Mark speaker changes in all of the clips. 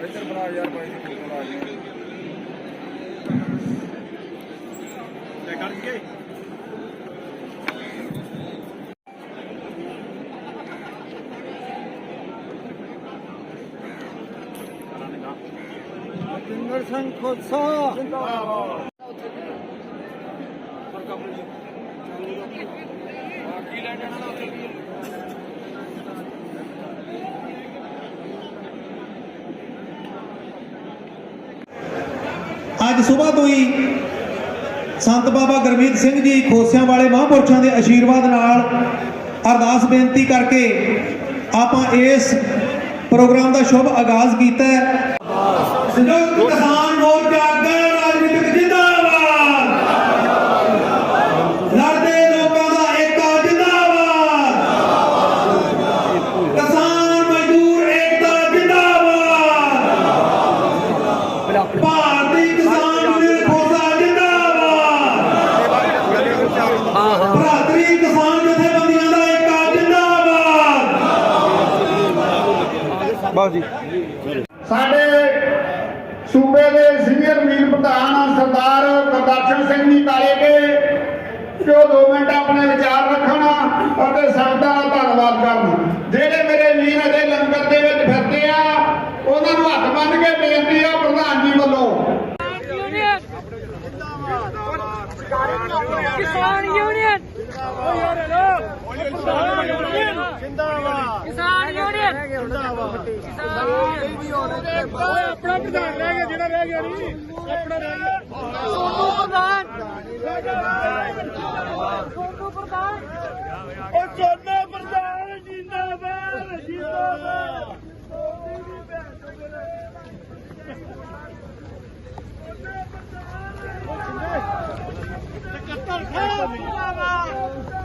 Speaker 1: ਇੱਧਰ ਬਣਾ ਯਾਰ ਬਾਈ ਦੀ ਫੋਟੋ ਲਾ ਕੱਢ ਕੇ
Speaker 2: ਸਿੰਘ ਖੋਸਾ
Speaker 1: ਜਿੰਦਾਬਾਦ ਕੀ ਲੈ ਜਾਣਾ ਨਾ ਉੱਥੇ ਵੀ
Speaker 3: ਅੱਜ ਸਵੇਰ ਤੋਂ ਹੀ ਸੰਤ ਬਾਬਾ ਗੁਰਮੀਤ ਸਿੰਘ ਜੀ ਖੋਸਿਆਂ ਵਾਲੇ ਮਹਾਂਪੁਰਸ਼ਾਂ ਦੇ ਆਸ਼ੀਰਵਾਦ ਨਾਲ ਅਰਦਾਸ ਬੇਨਤੀ ਕਰਕੇ ਆਪਾਂ ਇਸ ਪ੍ਰੋਗਰਾਮ ਦਾ ਸ਼ੁਭ ਆਗਾਜ਼ ਕੀਤਾ ਹੈ। ਸੰਯੁਕਤ ਕਿਸਾਨ
Speaker 4: ਗੁਰਦਰਸ਼ਨ ਸਿੰਘ ਜੀ ਕਾਲੇ ਕੇ ਉਹ 2 ਮਿੰਟ ਆਪਣੇ ਵਿਚਾਰ ਰੱਖਣ ਅਤੇ ਸੰਗਤਾਂ ਦਾ ਧੰਨਵਾਦ ਕਰਨ। ਜਿਹੜੇ ਮੇਰੇ ਵੀਰ ਅਜੇ ਲੰਗਰ ਦੇ ਵਿੱਚ ਫਿਰਦੇ ਆ, ਉਹਨਾਂ ਨੂੰ ਹੱਥ ਬੰਨ੍ਹ ਕੇ ਬੇਨਤੀ ਆ, ਪ੍ਰਧਾਨ ਜੀ ਵੱਲੋਂ।
Speaker 5: ਕਿਸਾਨ ਯੂਨੀਅਨ ਜਿੰਦਾਬਾਦ ਕਿਸਾਨ ਯੂਨੀਅਨ ਜਿੰਦਾਬਾਦ ਓਏ
Speaker 4: ਆਪਣਾ ਪ੍ਰਧਾਨ ਰਹਿ ਗਿਆ ਜਿਹੜਾ ਰਹਿ ਗਿਆ ਨਹੀਂ ਆਪਣਾ ਰਹਿ ਗਿਆ
Speaker 5: ਸੋਨੂ ਪ੍ਰਧਾਨ ਸੋਨੂ ਪ੍ਰਧਾਨ
Speaker 4: ਓ ਸੋਨੂ ਪ੍ਰਧਾਨ ਜਿੰਦਾਬਾਦ ਜਿੰਦਾਬਾਦ Thank you.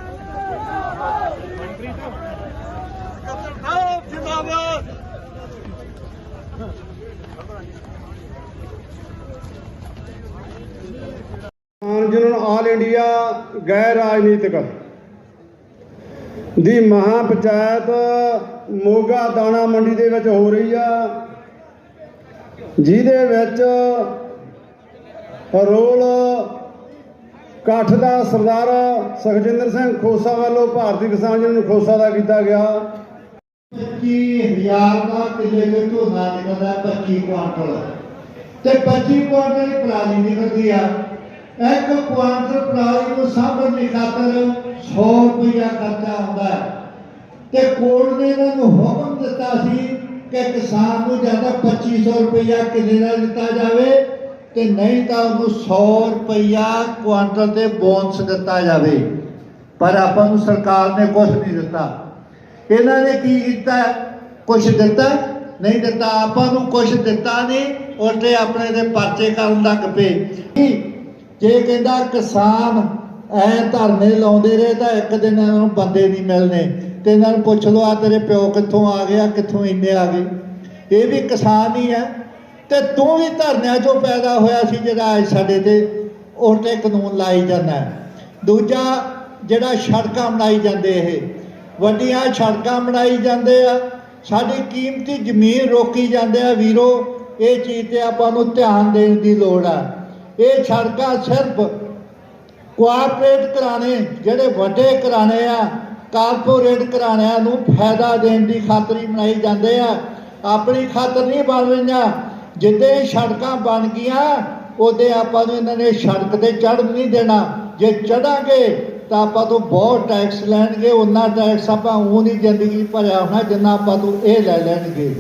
Speaker 4: ਜਿੰਦਾਬਾਦ
Speaker 6: ਕਿਸਾਨ ਆਲ ਇੰਡੀਆ ਗੈਰ ਰਾਜਨੀਤਿਕ ਦੀ ਮਹਾ ਪੰਚਾਇਤ ਮੋਗਾ ਦਾਣਾ ਮੰਡੀ ਦੇ ਵਿੱਚ ਹੋ ਰਹੀ ਆ, ਜਿਹਦੇ ਵਿੱਚ ਰੋਲ ਕਾਠ ਦਾ ਸਰਦਾਰ ਸੁਖਜਿੰਦਰ ਸਿੰਘ ਖੋਸਾ ਵੱਲੋਂ ਭਾਰਤੀ ਕਿਸਾਨ ਯੂਨੀਅਨ ਖੋਸਾ ਦਾ ਕੀਤਾ ਗਿਆ।
Speaker 7: 25000 ਦਾ ਕਿੱਲੇ ਦੇ ਝੋਨਾ ਨਿਕਲਦਾ 25 ਕੁਆਂਟਲ। ਤੇ 25 ਕੁਆਂਟਲ ਦੀ ਨਿਕਲਦੀ ਆ। ਇੱਕ ਕੁਆਂਟਲ ਪਰਾਲੀ ਨੂੰ ਸਾਂਭਣ ਦੀ ਖਾਤਰ 100 ਰੁਪਇਆ ਖਰਚਾ ਹੁੰਦਾ ਹੈ। ਤੇ ਕੋਰਟ ਨੇ ਇਹਨਾਂ ਨੂੰ ਹੁਕਮ ਦਿੱਤਾ ਸੀ ਕਿ ਕਿਸਾਨ ਨੂੰ ਜ਼ਿਆਦਾ ਤਾਂ 2500 ਰੁਪਇਆ ਕਿੱਲੇ ਦਾ ਦਿੱਤਾ ਜਾਵੇ ਤੇ ਨਹੀਂ ਤਾਂ ਉਹਨੂੰ 100 ਰੁਪਇਆ ਕੁਆਂਟਲ ਤੇ ਬੋਨਸ ਦਿੱਤਾ ਜਾਵੇ। ਪਰ ਆਪਾਂ ਨੂੰ ਸਰਕਾਰ ਨੇ ਕੁਝ ਨਹੀਂ ਦਿੱਤਾ। ਇਹਨਾਂ ਨੇ ਕੀ ਕੀਤਾ? ਕੁਝ ਦਿੱਤਾ? ਨਹੀਂ ਦਿੱਤਾ। ਆਪਾਂ ਨੂੰ ਕੁਝ ਦਿੱਤਾ ਨਹੀਂ। ਉਲਟੇ ਆਪਣੇ ਦੇ ਪਰਚੇ ਕਰਨ ਲੱਗ ਪਏ। ਕੀ? ਜੇ ਕਹਿੰਦਾ ਕਿਸਾਨ ਐ ਧਰਨੇ ਲਾਉਂਦੇ ਰਹੇ ਤਾਂ ਇੱਕ ਦਿਨ ਇਹਨਾਂ ਨੂੰ ਬੰਦੇ ਨਹੀਂ ਮਿਲਨੇ ਤੇ ਇਹਨਾਂ ਨੂੰ ਪੁੱਛ ਲਓ ਆ ਤੇਰੇ ਪਿਓ ਕਿੱਥੋਂ ਆ ਗਿਆ ਕਿੱਥੋਂ ਇੰਨੇ ਆ ਗਏ? ਇਹ ਵੀ ਕਿਸਾਨ ਹੀ ਹੈ। ਤੇ ਤੂੰ ਵੀ ਧਰਨਿਆਂ ਚੋਂ ਪੈਦਾ ਹੋਇਆ ਸੀ ਜਿਹੜਾ ਅੱਜ ਸਾਡੇ ਤੇ ਉਹ 'ਤੇ ਕਾਨੂੰਨ ਲਾਈ ਜਾਂਦਾ ਦੂਜਾ ਜਿਹੜਾ ਸੜਕਾਂ ਬਣਾਈ ਜਾਂਦੇ ਇਹ, ਵੱਡੀਆਂ ਸੜਕਾਂ ਬਣਾਈ ਜਾਂਦੇ ਆ, ਸਾਡੀ ਕੀਮਤੀ ਜ਼ਮੀਨ ਰੋਕੀ ਜਾਂਦੇ ਆ। ਵੀਰੋ, ਇਹ ਚੀਜ਼ ਤੇ ਆਪਾਂ ਨੂੰ ਧਿਆਨ ਦੇਣ ਦੀ ਲੋੜ ਆ। ਇਹ ਸੜਕਾਂ ਸਿਰਫ ਕੋਆਪਰੇਟ ਘਰਾਣੇ, ਜਿਹੜੇ ਵੱਡੇ ਘਰਾਣੇ ਆ ਕਾਰਪੋਰੇਟ ਘਰਾਣਿਆਂ ਨੂੰ ਫਾਇਦਾ ਦੇਣ ਦੀ ਖਾਤਰੀ ਬਣਾਈ ਜਾਂਦੇ ਆ। ਆਪਣੀ ਖਾਤਰ ਨਹੀਂ ਬਣ ਰਹੀਆਂ। ਜਿੱਦੇ ਸੜਕਾਂ ਬਣ ਗਈਆਂ, ਉਹਦੇ ਆਪਾਂ ਨੂੰ ਇਹਨਾਂ ਨੇ ਸੜਕ ਤੇ ਚੜ੍ਹਨ ਨਹੀਂ ਦੇਣਾ। ਜੇ ਚੜਾਂਗੇ, ਤਾਂ ਆਪਾਂ ਤੋਂ ਬਹੁਤ ਟੈਕਸ ਲੈਣਗੇ, ਉਹਨਾਂ ਟੈਕਸ ਆਪਾਂ ਉਹ ਨਹੀਂ ਜ਼ਿੰਦਗੀ ਭਰਿਆ ਹੋਣਾ, ਜਿੰਨਾ ਆਪਾਂ ਤੋਂ ਇਹ ਲੈ ਲੈਣਗੇ।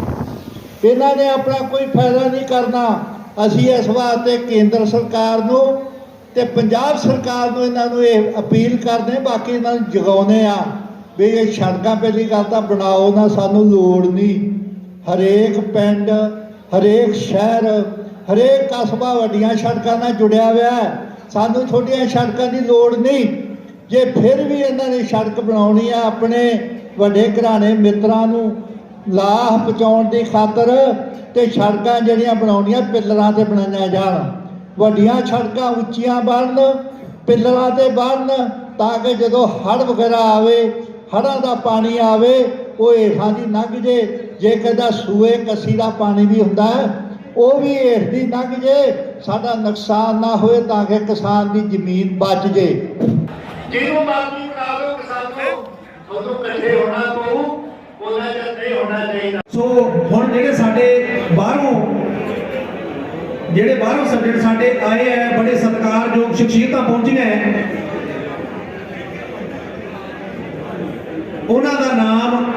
Speaker 7: ਇਹਨਾਂ ਨੇ ਆਪਣਾ ਕੋਈ ਫਾਇਦਾ ਨਹੀਂ ਕਰਨਾ। ਅਸੀਂ ਇਸ ਵਾਸਤੇ ਕੇਂਦਰ ਸਰਕਾਰ ਨੂੰ ਤੇ ਪੰਜਾਬ ਸਰਕਾਰ ਨੂੰ ਇਹਨਾਂ ਨੂੰ ਇਹ ਅਪੀਲ ਕਰਦੇ ਬਾਕੀ ਇਹਨਾਂ ਨੂੰ ਜਗਾਉਨੇ ਆ ਵੀ ਇਹ ਸੜਕਾਂ ਪਹਿਲੀ ਗੱਲ ਤਾਂ ਬਣਾਓ ਨਾ, ਸਾਨੂੰ ਲੋੜ ਨਹੀਂ। ਹਰੇਕ ਪਿੰਡ ਹਰੇਕ ਸ਼ਹਿਰ, ਹਰੇਕ ਕਸਬਾ ਵੱਡੀਆਂ ਸੜਕਾਂ ਨਾਲ ਜੁੜਿਆ ਹੋਇਆ ਹੈ। ਸਾਨੂੰ ਛੋਟੀਆਂ ਸੜਕਾਂ ਦੀ ਲੋੜ ਨਹੀਂ। ਜੇ ਫਿਰ ਵੀ ਇਹਨਾਂ ਨੇ ਸੜਕ ਬਣਾਉਣੀ ਆ, ਆਪਣੇ ਵੱਡੇ ਘਰਾਣੇ ਮਿੱਤਰਾਂ ਨੂੰ ਲਾਹ ਪਹੁੰਚਾਉਣ ਦੀ ਖਾਤਰ ਤੇ ਸੜਕਾਂ ਜਿਹੜੀਆਂ ਬਣਾਉਣੀਆਂ, ਪਿੱਲਰਾਂ ਤੇ ਬਣਾਈਆਂ ਜਾਣ। ਵੱਡੀਆਂ ਸੜਕਾਂ ਉੱਚੀਆਂ ਬਣਨ, ਪਿੱਲਰਾਂ ਤੇ ਬਣਨ, ਤਾਂ ਕਿ ਜਦੋਂ ਹੜ੍ਹ ਵਗੈਰਾ ਆਵੇ, ਹੜ੍ਹਾਂ ਦਾ ਪਾਣੀ ਆਵੇ, ਉਹ ਹੇਠਾਂ ਦੀ ਲੰਘ ਜੇ ਜੇ ਕਦਾ ਸੂਏ ਕੱਸੀ ਦਾ ਪਾਣੀ ਵੀ ਹੁੰਦਾ ਹੈ ਉਹ ਵੀ ਹੇਠ ਦੀ ਲੰਘ ਜੇ ਸਾਡਾ ਨੁਕਸਾਨ ਨਾ ਹੋਏ ਤਾਂ ਕਿ ਕਿਸਾਨ ਦੀ ਜ਼ਮੀਨ ਬਚ ਜੇ।
Speaker 4: ਜਿਹਨੂੰ ਬਾਕੀ ਬਣਾ ਲਓ ਕਿਸਾਨੋ ਤੁਹਾਨੂੰ ਇਕੱਠੇ ਹੋਣਾ ਪਊ ਉਹਨਾਂ ਨਹੀਂ ਹੋਣਾ ਚਾਹੀਦਾ।
Speaker 3: ਸੋ ਹੁਣ ਜਿਹੜੇ ਸਾਡੇ ਬਾਹਰੋਂ ਜਿਹੜੇ ਬਾਹਰੋਂ ਸੱਜਣ ਸਾਡੇ ਆਏ ਹੈ ਬੜੇ ਸਤਿਕਾਰਯੋਗ ਸ਼ਖਸੀਅਤਾਂ ਪਹੁੰਚੀਆਂ ਹੈ ਉਹਨਾਂ ਦਾ ਨਾਮ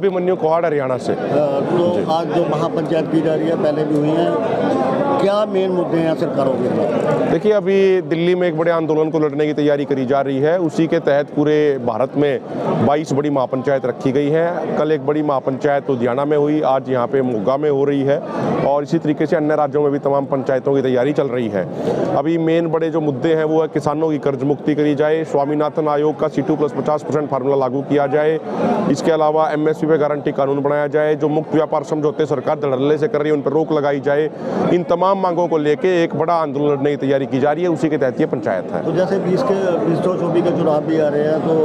Speaker 8: अभिमन्यु कुहाड़ हरियाणा से
Speaker 9: तो आज जो महापंचायत की जा रही है पहले भी हुई है क्या मेन मुद्दे हैं सरकारों के
Speaker 8: देखिए, अभी दिल्ली में एक बड़े आंदोलन को लड़ने की तैयारी करी जा रही है। उसी के तहत पूरे भारत में 22 बड़ी महापंचायत रखी गई हैं। कल एक बड़ी महापंचायत लुधियाना में हुई, आज यहाँ पे मोगा में हो रही है और इसी तरीके से अन्य राज्यों में भी तमाम पंचायतों की तैयारी चल रही है। अभी मेन बड़े जो मुद्दे हैं वो है किसानों की कर्ज मुक्ति करी जाए, स्वामीनाथन आयोग का सी प्लस पचास परसेंट फार्मूला लागू किया जाए, इसके अलावा एमएसपी पे गारंटी कानून बनाया जाए, जो मुक्त व्यापार समझौते सरकार धड़ल्ले से कर रही है, उन पर रोक लगाई जाए। इन तमाम मांगों को लेकर एक बड़ा आंदोलन, नई तैयारी की जा रही है, उसी के तहत ये पंचायत है।
Speaker 9: तो जैसे बीस के, बीस सौ चौबीस के चुनाव भी आ रहे हैं तो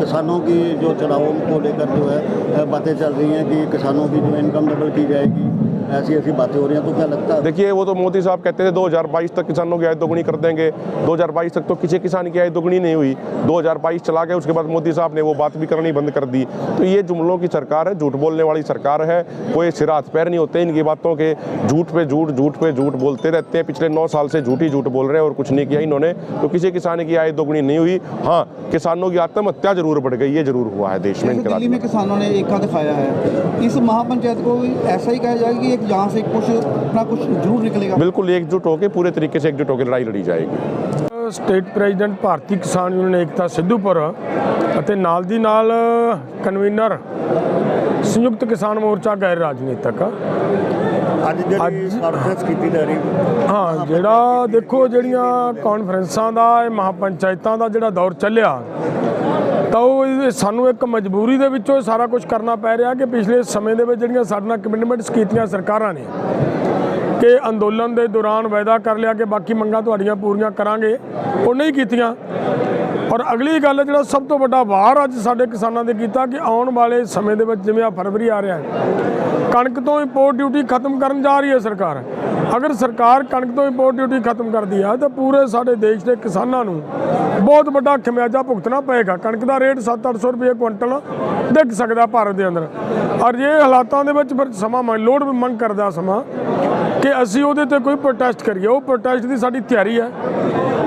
Speaker 9: किसानों की जो चुनावों को लेकर जो है बातें चल रही हैं कि किसानों की जो इनकम डबल की जाएगी। ऐसी ऐसी बातें हो रही हैं तो क्या लगता है?
Speaker 8: देखिए वो तो मोदी साहब कहते थे 2022 तक किसानों की आय दोगुनी कर देंगे। 2022 तक तो किसी किसान की आय दोगुनी नहीं हुई। 2022 चला गया उसके बाद मोदी साहब ने वो बात भी करनी बंद कर दी। तो ये जुमलों की सरकार है झूठ बोलने वाली सरकार है। कोई सिर हाथ पैर नहीं होते इनकी बातों के। झूठ पे झूठ झूठ पे झूठ बोलते रहते हैं। पिछले नौ साल से झूठ ही झूठ बोल रहे हैं और कुछ नहीं किया इन्होंने। तो किसी किसान की आय दोगुनी नहीं हुई। हाँ किसानों की आत्महत्या ज़रूर बढ़ गई ये ज़रूर हुआ है देश में
Speaker 2: दिल्ली में किसानों ने एक दिखाया है। इस महापंचायत को ऐसा ही कहा जाएगा कि एक यहाँ से कुछ अपना कुछ जरूर निकलेगा
Speaker 8: बिल्कुल एकजुट होकर पूरे तरीके से एकजुट होकर लड़ाई लड़ी जाएगी
Speaker 10: ਸਟੇਟ ਪ੍ਰੈਜ਼ੀਡੈਂਟ ਭਾਰਤੀ ਕਿਸਾਨ ਯੂਨੀਅਨ ਏਕਤਾ ਸਿੱਧੂਪੁਰ ਅਤੇ ਨਾਲ ਦੀ ਨਾਲ ਕਨਵੀਨਰ ਸੰਯੁਕਤ ਕਿਸਾਨ ਮੋਰਚਾ ਗੈਰ ਰਾਜਨੀਤਿਕ
Speaker 9: ਅੱਜ ਜਿਹੜੀ
Speaker 10: ਅੱਜ-
Speaker 9: ਕਾਨਫਰੰਸ ਕੀਤੀ ਜਾ ਰਹੀ
Speaker 10: ਹਾਂ ਜਿਹੜਾ ਦੇਖੋ ਜਿਹੜੀਆਂ ਕਾਨਫਰੰਸਾਂ ਦਾ ਇਹ ਮਹਾਪੰਚਾਇਤਾਂ ਦਾ ਜਿਹੜਾ ਦੌਰ ਚੱਲਿਆ ਤਾਂ ਉਹ ਸਾਨੂੰ ਇੱਕ ਮਜਬੂਰੀ ਦੇ ਵਿੱਚੋਂ ਇਹ ਸਾਰਾ ਕੁਝ ਕਰਨਾ ਪੈ ਰਿਹਾ ਕਿ ਪਿਛਲੇ ਸਮੇਂ ਦੇ ਵਿੱਚ ਜਿਹੜੀਆਂ ਸਾਡੇ ਨਾਲ ਕਮਿਟਮੈਂਟਸ ਕੀਤੀਆਂ ਸਰਕਾਰਾਂ ਨੇ ਕਿ ਅੰਦੋਲਨ ਦੇ ਦੌਰਾਨ ਵਾਅਦਾ ਕਰ ਲਿਆ ਕਿ ਬਾਕੀ ਮੰਗਾਂ ਤੁਹਾਡੀਆਂ ਪੂਰੀਆਂ ਕਰਾਂਗੇ, ਉਹ ਨਹੀਂ ਕੀਤੀਆਂ। ਔਰ ਅਗਲੀ ਗੱਲ ਜਿਹੜਾ ਸਭ ਤੋਂ ਵੱਡਾ ਵਾਰ ਅੱਜ ਸਾਡੇ ਕਿਸਾਨਾਂ ਦੇ ਕੀਤਾ ਕਿ ਆਉਣ ਵਾਲੇ ਸਮੇਂ ਦੇ ਵਿੱਚ ਜਿਵੇਂ ਆ ਫਰਵਰੀ ਆ ਰਿਹਾ ਹੈ, ਕਣਕ ਤੋਂ ਇੰਪੋਰਟ ਡਿਊਟੀ ਖਤਮ ਕਰਨ ਜਾ ਰਹੀ ਹੈ ਸਰਕਾਰ। ਅਗਰ ਸਰਕਾਰ ਕਣਕ ਤੋਂ ਇੰਪੋਰਟ ਡਿਊਟੀ ਖਤਮ ਕਰਦੀ ਆ, ਤਾਂ ਪੂਰੇ ਸਾਡੇ ਦੇਸ਼ ਦੇ ਕਿਸਾਨਾਂ ਨੂੰ ਬਹੁਤ ਵੱਡਾ ਖਮਿਆਜਾ ਭੁਗਤਣਾ ਪਏਗਾ। ਕਣਕ ਦਾ ਰੇਟ 7-800 ਰੁਪਏ ਕੁਇੰਟਲ ਡਿੱਗ ਸਕਦਾ ਭਾਰਤ ਦੇ ਅੰਦਰ। ਔਰ ਇਹ ਹਾਲਾਤਾਂ ਦੇ ਵਿੱਚ ਫਿਰ ਸਮਾਂ ਮੰਗ ਲੋੜ ਮੰਗ ਕਰਦਾ ਸਮਾਂ ਕਿ ਅਸੀਂ ਉਹਦੇ ਤੇ ਕੋਈ ਪ੍ਰੋਟੈਸਟ ਕਰੀਏ। ਉਹ ਪ੍ਰੋਟੈਸਟ ਦੀ ਸਾਡੀ ਤਿਆਰੀ ਹੈ।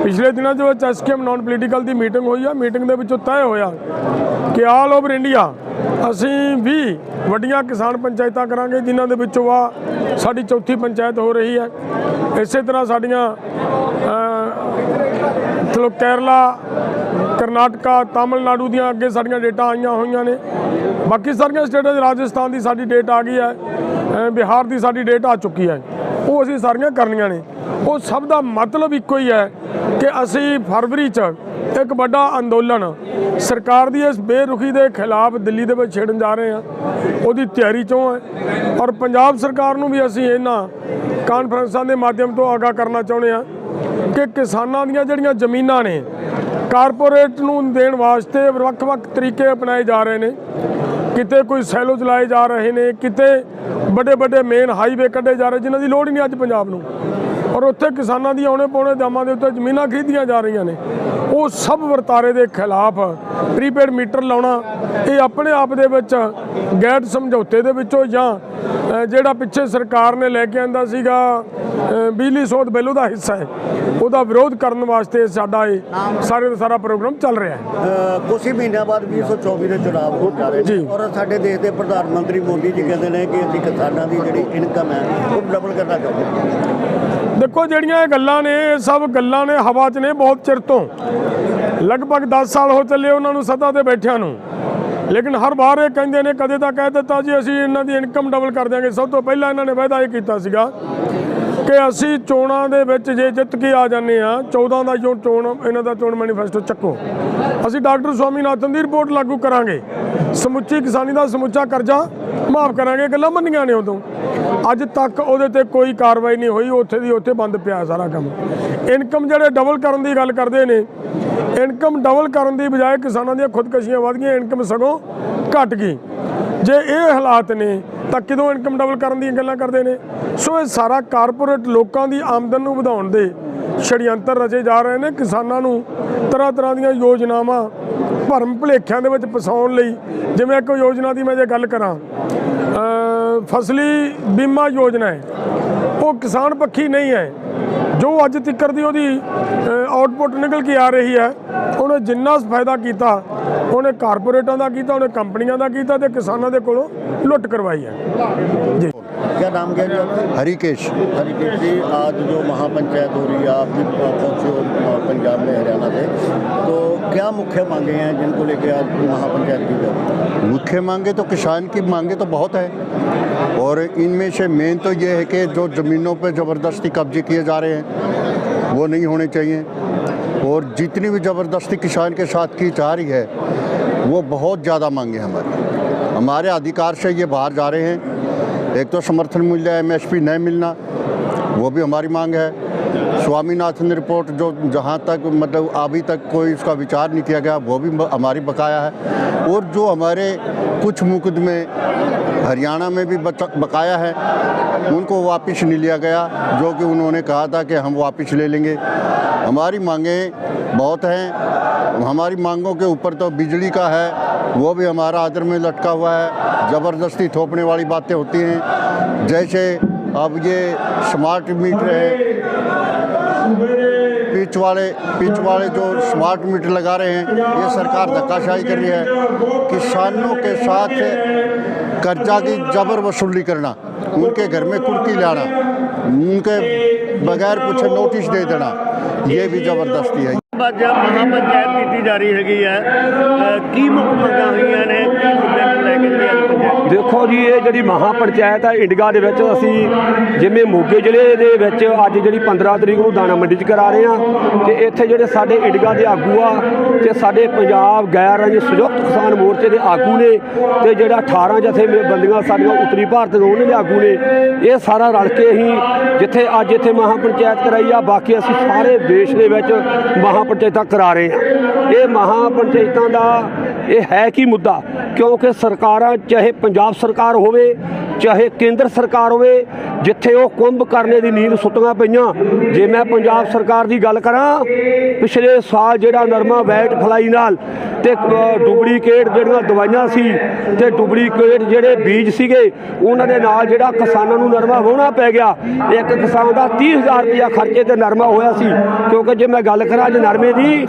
Speaker 10: ਪਿਛਲੇ ਦਿਨਾਂ ਦੇ ਵਿੱਚ ਐਸਕੇਐਮ ਨਾਨ ਪੋਲੀਟੀਕਲ ਦੀ ਮੀਟਿੰਗ ਹੋਈ ਆ। ਮੀਟਿੰਗ ਦੇ ਵਿੱਚੋਂ ਤੈਅ ਹੋਇਆ ਕਿ ਆਲ ਓਵਰ ਇੰਡੀਆ ਅਸੀਂ ਵੀ ਵੱਡੀਆਂ ਕਿਸਾਨ ਪੰਚਾਇਤਾਂ ਕਰਾਂਗੇ ਜਿਨ੍ਹਾਂ ਦੇ ਵਿੱਚੋਂ ਆ ਸਾਡੀ ਚੌਥੀ ਪੰਚਾਇਤ ਹੋ ਰਹੀ ਹੈ। ਇਸੇ ਤਰ੍ਹਾਂ ਸਾਡੀਆਂ ਚਲੋ ਕੇਰਲਾ, ਕਰਨਾਟਕਾ, ਤਾਮਿਲਨਾਡੂ ਦੀਆਂ ਅੱਗੇ ਸਾਡੀਆਂ ਡੇਟਾ ਆਈਆਂ ਹੋਈਆਂ ਨੇ। ਬਾਕੀ ਸਾਰੀਆਂ ਸਟੇਟਾਂ 'ਚ ਰਾਜਸਥਾਨ ਦੀ ਸਾਡੀ ਡੇਟ ਆ ਗਈ ਹੈ ਬਿਹਾਰ ਦੀ ਸਾਡੀ ਡੇਟ ਆ ਚੁੱਕੀ ਹੈ। ਉਹ ਅਸੀਂ ਸਾਰੀਆਂ ਕਰਨੀਆਂ ਨੇ। ਉਹ ਸਭ ਦਾ ਮਤਲਬ ਇੱਕੋ ਹੀ ਹੈ ਕਿ ਅਸੀਂ ਫਰਵਰੀ 'ਚ ਇੱਕ ਵੱਡਾ ਅੰਦੋਲਨ। ਸਰਕਾਰ ਦੀ ਇਸ ਬੇਰੁਖੀ ਦੇ ਖਿਲਾਫ ਦਿੱਲੀ ਦੇ ਵਿੱਚ ਛੇੜਨ ਜਾ ਰਹੇ ਹਾਂ। ਉਹਦੀ ਤਿਆਰੀ 'ਚੋਂ ਹੈ। ਔਰ ਪੰਜਾਬ ਸਰਕਾਰ ਨੂੰ ਵੀ ਅਸੀਂ ਇਹਨਾਂ ਕਾਨਫਰੰਸਾਂ ਦੇ ਮਾਧਿਅਮ ਤੋਂ ਆਗਾਹ ਕਰਨਾ ਚਾਹੁੰਦੇ ਹਾਂ ਕਿ ਕਿਸਾਨਾਂ ਦੀਆਂ ਜਿਹੜੀਆਂ ਜ਼ਮੀਨਾਂ ਨੇ, ਕਾਰਪੋਰੇਟ ਨੂੰ ਦੇਣ ਵਾਸਤੇ ਵੱਖ-ਵੱਖ ਤਰੀਕੇ ਅਪਣਾਏ ਜਾ ਰਹੇ ਨੇ। ਕਿਤੇ ਕੋਈ ਸੈਲੋ ਚਲਾਏ ਜਾ ਰਹੇ ਨੇ, ਕਿਤੇ ਵੱਡੇ ਵੱਡੇ ਮੇਨ ਹਾਈਵੇ ਕੱਢੇ ਜਾ ਰਹੇ ਜਿਨ੍ਹਾਂ ਦੀ ਲੋੜ ਹੀ ਨਹੀਂ ਅੱਜ ਪੰਜਾਬ ਨੂੰ। ਔਰ ਉੱਥੇ ਕਿਸਾਨਾਂ ਦੀ ਆਉਣੇ ਪਾਉਣੇ ਦਾਮਾਂ ਦੇ ਉੱਤੇ ਜ਼ਮੀਨਾਂ ਖਰੀਦੀਆਂ ਜਾ ਰਹੀਆਂ ਨੇ। ਉਹ ਸਭ ਵਰਤਾਰੇ ਦੇ ਖਿਲਾਫ ਪ੍ਰੀਪੇਡ ਮੀਟਰ ਲਾਉਣਾ ਇਹ ਆਪਣੇ ਆਪ ਦੇ ਵਿੱਚ ਗੈਟ ਸਮਝੌਤੇ ਦੇ ਵਿੱਚੋਂ ਜਾਂ ਜਿਹੜਾ ਪਿੱਛੇ ਸਰਕਾਰ ਨੇ ਲੈ ਕੇ ਆਂਦਾ ਸੀਗਾ ਬਿਜਲੀ ਸੋਧ ਬਿੱਲ ਉਹਦਾ ਹਿੱਸਾ ਹੈ। ਉਹਦਾ ਵਿਰੋਧ ਕਰਨ ਵਾਸਤੇ ਸਾਡਾ ਇਹ ਸਾਰੇ ਦਾ ਸਾਰਾ ਪ੍ਰੋਗਰਾਮ ਚੱਲ ਰਿਹਾ ਹੈ।
Speaker 9: ਕੁਝ ਹੀ ਮਹੀਨਿਆਂ ਬਾਅਦ 2024 ਦੇ ਚੁਣਾਵ ਹੋਣ ਜਾ ਰਹੇ ਨੇ। ਔਰ ਸਾਡੇ ਦੇਸ਼ ਦੇ ਪ੍ਰਧਾਨ ਮੰਤਰੀ ਮੋਦੀ ਜੀ ਕਹਿੰਦੇ ਨੇ ਕਿ ਅਸੀਂ ਕਿਸਾਨਾਂ ਦੀ ਜਿਹੜੀ ਇਨਕਮ ਹੈ ਉਹ ਡਬਲ ਕਰਨਾ ਚਾਹੁੰਦੇ ਹਾਂ
Speaker 10: ਦੇਖੋ ਜਿਹੜੀਆਂ ਇਹ ਗੱਲਾਂ ਨੇ, ਇਹ ਸਭ ਗੱਲਾਂ ਨੇ ਹਵਾ 'ਚ ਨੇ ਬਹੁਤ ਚਿਰ ਤੋਂ। ਲਗਭਗ 10 ਸਾਲ ਹੋ ਚੱਲੇ ਉਹਨਾਂ ਨੂੰ ਸੱਤਾ ਤੇ ਬੈਠਿਆਂ ਨੂੰ। ਲੇਕਿਨ ਹਰ ਵਾਰ ਇਹ ਕਹਿੰਦੇ ਨੇ, ਕਦੇ ਤਾਂ ਕਹਿ ਦਿੱਤਾ ਜੀ, ਅਸੀਂ ਇਹਨਾਂ ਦੀ ਇਨਕਮ ਡਬਲ ਕਰ ਦਿਆਂਗੇ। ਸਭ ਤੋਂ ਪਹਿਲਾਂ ਇਹਨਾਂ ਨੇ ਵਾਅਦਾ ਇਹ ਕੀਤਾ ਸੀਗਾ ਕਿ ਅਸੀਂ ਚੋਣਾਂ ਦੇ ਵਿੱਚ ਜੇ ਜਿੱਤ ਕੇ ਆ ਜਾਂਦੇ ਆ 14 ਦਾ ਜੋ ਚੋਣ, ਇਹਨਾਂ ਦਾ ਚੋਣ ਮੈਨੀਫੈਸਟੋ ਚੱਕੋ। ਅਸੀਂ ਡਾਕਟਰ ਸਵਾਮੀਨਾਥਨ ਦੀ ਰਿਪੋਰਟ ਲਾਗੂ ਕਰਾਂਗੇ। ਸਮੁੱਚੀ ਕਿਸਾਨੀ ਦਾ ਸਮੁੱਚਾ ਕਰਜ਼ਾ ਮਾਫ ਕਰਾਂਗੇ, ਗੱਲਾਂ ਮੰਨੀਆਂ ਨੇ ਉਦੋਂ। ਅੱਜ ਤੱਕ ਉਹਦੇ ਤੇ ਕੋਈ ਕਾਰਵਾਈ ਨਹੀਂ ਹੋਈ, ਉੱਥੇ ਦੀ ਉੱਥੇ ਬੰਦ ਪਿਆ ਸਾਰਾ ਕੰਮ। ਇਨਕਮ ਜਿਹੜੇ ਡਬਲ ਕਰਨ ਦੀ ਗੱਲ ਕਰਦੇ ਨੇ, ਇਨਕਮ ਡਬਲ ਕਰਨ ਦੀ ਬਜਾਏ ਕਿਸਾਨਾਂ ਦੀਆਂ ਖੁਦਕਸ਼ੀਆਂ ਵਧ ਗਈਆਂ, ਇਨਕਮ ਸਗੋਂ ਘਟ ਗਈ। ਜੇ ਇਹ ਹਾਲਾਤ ਨੇ, ਤਾਂ ਕਿਦੋਂ ਇਨਕਮ ਡਬਲ ਕਰਨ ਦੀਆਂ ਗੱਲਾਂ ਕਰਦੇ ਨੇ? ਸੋ ਇਹ ਸਾਰਾ ਕਾਰਪੋਰੇਟ ਲੋਕਾਂ ਦੀ ਆਮਦਨ ਨੂੰ ਵਧਾਉਣ ਦੇ ਛੜਯੰਤਰ ਰਚੇ ਜਾ ਰਹੇ ਨੇ। ਕਿਸਾਨਾਂ ਨੂੰ ਤਰ੍ਹਾਂ ਤਰ੍ਹਾਂ ਦੀਆਂ ਯੋਜਨਾਵਾਂ ਭਰਮ ਭੁਲੇਖਿਆਂ ਦੇ ਵਿੱਚ ਫਸਾਉਣ ਲਈ ਜਿਵੇਂ ਇੱਕ ਯੋਜਨਾ ਦੀ ਮੈਂ ਜੇ ਗੱਲ ਕਰਾਂ ਫਸਲੀ ਬੀਮਾ ਯੋਜਨਾ ਹੈ। ਉਹ ਕਿਸਾਨ ਪੱਖੀ ਨਹੀਂ ਹੈ। ਜੋ ਅੱਜ ਤੱਕਰ ਦੀ ਉਹਦੀ ਆਊਟਪੁੱਟ ਨਿਕਲ ਕੇ ਆ ਰਹੀ ਹੈ, ਉਹਨੇ ਜਿੰਨਾ ਫਾਇਦਾ ਕੀਤਾ, ਉਹਨੇ ਕਾਰਪੋਰੇਟਾਂ ਦਾ ਕੀਤਾ, ਉਹਨੇ ਕੰਪਨੀਆਂ ਦਾ ਕੀਤਾ ਤੇ ਕਿਸਾਨਾਂ ਦੇ ਕੋਲੋਂ ਲੁੱਟ ਕਰਵਾਈ ਹੈ। ਜੀ।
Speaker 9: क्या नाम क्या जी
Speaker 6: हरिकेश।
Speaker 9: हरिकेश जी आज जो महापंचायत हो रही है आप भी पहुँचे हो पंजाब में हरियाणा से। तो क्या मुख्य मांगे हैं जिनको लेके आज महापंचायत की जा रही
Speaker 6: मुख्य मांगे तो किसान की मांगे तो बहुत है। और इनमें से मेन तो ये है कि जो ज़मीनों पर ज़बरदस्ती कब्जे किए जा रहे हैं वो नहीं होने चाहिए। और जितनी भी ज़बरदस्ती किसान के साथ की जा रही है वो बहुत ज़्यादा मांगे हमारे। हमारे अधिकार से ये बाहर जा रहे हैं। एक तो समर्थन मूल्य एमएसपी नहीं मिलना, वो भी हमारी मांग है। स्वामीनाथन रिपोर्ट जो जहाँ तक मतलब अभी तक कोई उसका विचार नहीं किया गया, वो भी हमारी बकाया है। और जो हमारे कुछ मुकदमे हरियाणा में भी बकाया है, उनको वापस नहीं लिया गया, जो कि उन्होंने कहा था कि हम वापस ले लेंगे। हमारी मांगें बहुत हैं, हमारी मांगों के ऊपर तो बिजली का है वो भी हमारा आदर में लटका हुआ है। ज़बरदस्ती थोपने वाली बातें होती हैं। जैसे अब ये स्मार्ट मीटर है। पिच वाले पिच वाले जो स्मार्ट मीटर लगा रहे हैं, ये सरकार धक्काशाही कर रही है किसानों के साथ कर्जा की जबर वसूली करना, उनके घर में कुर्की लाना, उनके बगैर कुछ नोटिस दे देना, ये भी ज़बरदस्ती है।
Speaker 9: ਅੱਜ ਮਹਾਪੰਚਾਇਤ ਕੀਤੀ ਜਾ ਰਹੀ ਹੈਗੀ ਹੈ ਕੀ ਮੁੱਖ ਮੰਗਾਂ ਹੋਈਆਂ ਨੇ, ਕੀ ਮੁੱਦਿਆਂ ਨੂੰ ਲੈ ਕੇ
Speaker 11: ਦੇਖੋ ਜੀ, ਇਹ ਜਿਹੜੀ ਮਹਾ ਪੰਚਾਇਤ ਹੈ ਇੰਡੀਆ ਦੇ ਵਿੱਚ ਅਸੀਂ ਜਿਵੇਂ ਮੋਗੇ ਜ਼ਿਲ੍ਹੇ ਦੇ ਵਿੱਚ ਅੱਜ ਜਿਹੜੀ 15 ਤਰੀਕ ਨੂੰ ਦਾਣਾ ਮੰਡੀ 'ਚ ਕਰਾ ਰਹੇ ਹਾਂ ਤੇ ਇੱਥੇ ਜਿਹੜੇ ਸਾਡੇ ਇੰਡੀਆ ਦੇ ਆਗੂ ਆ ਤੇ ਸਾਡੇ ਪੰਜਾਬ ਗੈਰ ਰਾਜ ਸੰਯੁਕਤ ਕਿਸਾਨ ਮੋਰਚੇ ਦੇ ਆਗੂ ਨੇ ਤੇ ਜਿਹੜਾ 18 ਜਥੇ ਬੰਦੀਆਂ ਸਾਡੀਆਂ ਉੱਤਰੀ ਭਾਰਤ ਦੇ ਉਹਨਾਂ ਦੇ ਆਗੂ ਨੇ, ਇਹ ਸਾਰਾ ਰਲ ਕੇ ਹੀ ਜਿੱਥੇ ਅੱਜ ਇੱਥੇ ਮਹਾ ਪੰਚਾਇਤ ਕਰਾਈ ਆ, ਬਾਕੀ ਅਸੀਂ ਸਾਰੇ ਦੇਸ਼ ਦੇ ਵਿੱਚ ਮਹਾ ਪੰਚਾਇਤਾਂ ਕਰਾ ਰਹੇ ਹਾਂ। ਇਹ ਮਹਾ ਪੰਚਾਇਤਾਂ ਦਾ ਇਹ ਹੈ ਕੀ ਮੁੱਦਾ? ਕਿਉਂਕਿ ਸਰਕਾਰਾਂ, ਚਾਹੇ ਪੰਜਾਬ ਸਰਕਾਰ ਹੋਵੇ, ਚਾਹੇ ਕੇਂਦਰ ਸਰਕਾਰ ਹੋਵੇ, ਜਿੱਥੇ ਉਹ ਕੁੰਭ ਕਰਨੇ ਦੀ ਨੀਂਦ ਸੁੱਟੀਆਂ ਪਈਆਂ। ਜੇ ਮੈਂ ਪੰਜਾਬ ਸਰਕਾਰ ਦੀ ਗੱਲ ਕਰਾਂ, ਪਿਛਲੇ ਸਾਲ ਜਿਹੜਾ ਨਰਮਾ ਵੈਟ ਫਲਾਈ ਨਾਲ ਤੇ ਡੁਪਲੀਕੇਟ ਜਿਹੜੀਆਂ ਦਵਾਈਆਂ ਸੀ ਤੇ ਡੁਪਲੀਕੇਟ ਜਿਹੜੇ ਬੀਜ ਸੀਗੇ, ਉਹਨਾਂ ਦੇ ਨਾਲ ਜਿਹੜਾ ਕਿਸਾਨਾਂ ਨੂੰ ਨਰਮਾ ਵਾਹੁਣਾ ਪੈ ਗਿਆ। ਇੱਕ ਕਿਸਾਨ ਦਾ 30000 ਰੁਪਇਆ ਖਰਚੇ ਤੇ ਨਰਮਾ ਹੋਇਆ ਸੀ। ਕਿਉਂਕਿ ਜੇ ਮੈਂ ਗੱਲ ਕਰਾਂ ਅੱਜ ਨਰਮੇ ਦੀ,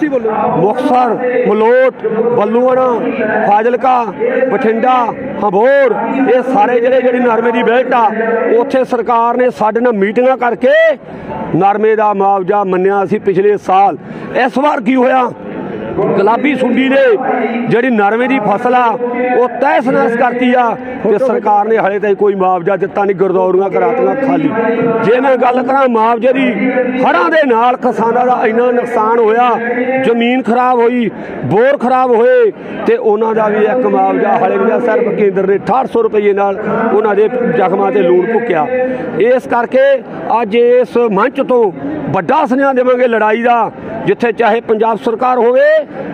Speaker 11: ਮੁਕਤਸਰ, ਮਲੋਟ, ਬੱਲੂਆਣਾ ਫਾਜ਼ਿਲਕਾ, ਬਠਿੰਡਾ, ਹਬੋਰ, ਇਹ ਸਾਰੇ ਜਿਹੜੇ ਜਿਹੜੀ ਨਰਮੇ ਦੀ ਬੈਲਟ ਆ, ਉੱਥੇ ਸਰਕਾਰ ਨੇ ਸਾਡੇ ਨਾਲ ਮੀਟਿੰਗਾਂ ਕਰਕੇ ਨਰਮੇ ਦਾ ਮੁਆਵਜ਼ਾ ਮੰਨਿਆ ਸੀ ਪਿਛਲੇ ਸਾਲ। ਇਸ ਵਾਰ ਕੀ ਹੋਇਆ? ਗੁਲਾਬੀ ਸੁੰਡੀ ਨੇ ਜਿਹੜੀ ਨਰਮੇ ਦੀ ਫਸਲ ਆ ਉਹ ਤਹਿਸ ਨਹਿਸ ਕਰਤੀ ਆ ਤੇ ਸਰਕਾਰ ਨੇ ਹਲੇ ਤਾਈਂ ਕੋਈ ਮੁਆਵਜ਼ਾ ਦਿੱਤਾ ਨਹੀਂ ਗਰਦੌਰੀਆਂ ਕਰਾਤੀਆਂ ਖਾਲੀ। ਜੇ ਮੈਂ ਗੱਲ ਕਰਾਂ ਮੁਆਵਜ਼ੇ ਦੀ ਹੜ੍ਹਾਂ ਦੇ ਨਾਲ ਕਿਸਾਨਾਂ ਦਾ ਇੰਨਾ ਨੁਕਸਾਨ ਹੋਇਆ ਜ਼ਮੀਨ ਖਰਾਬ ਹੋਈ ਬੋਰ ਖਰਾਬ ਹੋਏ ਤੇ ਉਹਨਾਂ ਦਾ ਵੀ ਇੱਕ ਮੁਆਵਜ਼ਾ ਹਲੇ ਵੀ ਆ, ਸਿਰਫ ਕੇਂਦਰ ਨੇ 6800 ਰੁਪਏ ਨਾਲ ਉਹਨਾਂ ਦੇ ਜ਼ਖਮਾਂ ਤੇ ਲੂਣ ਭੁੱਕਿਆ। ਇਸ ਕਰਕੇ ਅੱਜ ਇਸ ਮੰਚ ਤੋਂ ਵੱਡਾ ਸੁਨੇਹਾ ਦੇਵਾਂਗੇ ਲੜਾਈ ਦਾ। ਜਿੱਥੇ ਚਾਹੇ ਪੰਜਾਬ ਸਰਕਾਰ ਹੋਵੇ,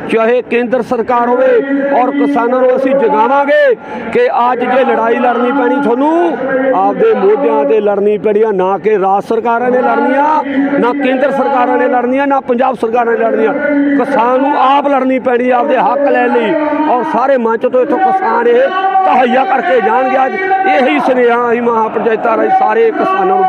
Speaker 11: ਚਾਹੇ ਕੇਂਦਰ ਸਰਕਾਰ ਹੋਵੇ, ਔਰ ਕਿਸਾਨਾਂ ਨੂੰ ਅਸੀਂ ਜਗਾਵਾਂਗੇ ਕਿ ਅੱਜ ਜੇ ਲੜਾਈ ਲੜਨੀ ਪੈਣੀ ਤੁਹਾਨੂੰ, ਆਪਦੇ ਮੋਢਿਆਂ ਤੇ ਲੜਨੀ ਪੈਣੀ ਆ, ਨਾ ਕਿ ਰਾਜ ਸਰਕਾਰਾਂ ਨੇ ਲੜਨੀਆਂ ਨਾ ਕੇਂਦਰ ਸਰਕਾਰਾਂ ਨੇ ਲੜਨੀਆਂ ਨਾ ਪੰਜਾਬ ਸਰਕਾਰਾਂ ਨੇ ਲੜਨੀਆਂ ਕਿਸਾਨ ਨੂੰ ਆਪ ਲੜਨੀ ਪੈਣੀ ਆਪਦੇ ਹੱਕ ਲੈਣ ਲਈ। ਔਰ ਸਾਰੇ ਮੰਚ ਤੋਂ ਇੱਥੋਂ ਕਿਸਾਨ ਇਹ ਤਹਈਆ ਕਰਕੇ ਜਾਣਗੇ ਅੱਜ। ਇਹੀ ਸੁਨੇਹਾ ਅਸੀਂ ਮਹਾ ਪੰਚਾਇਤਾਂ ਰਾਹੀਂ ਸਾਰੇ ਕਿਸਾਨਾਂ ਨੂੰ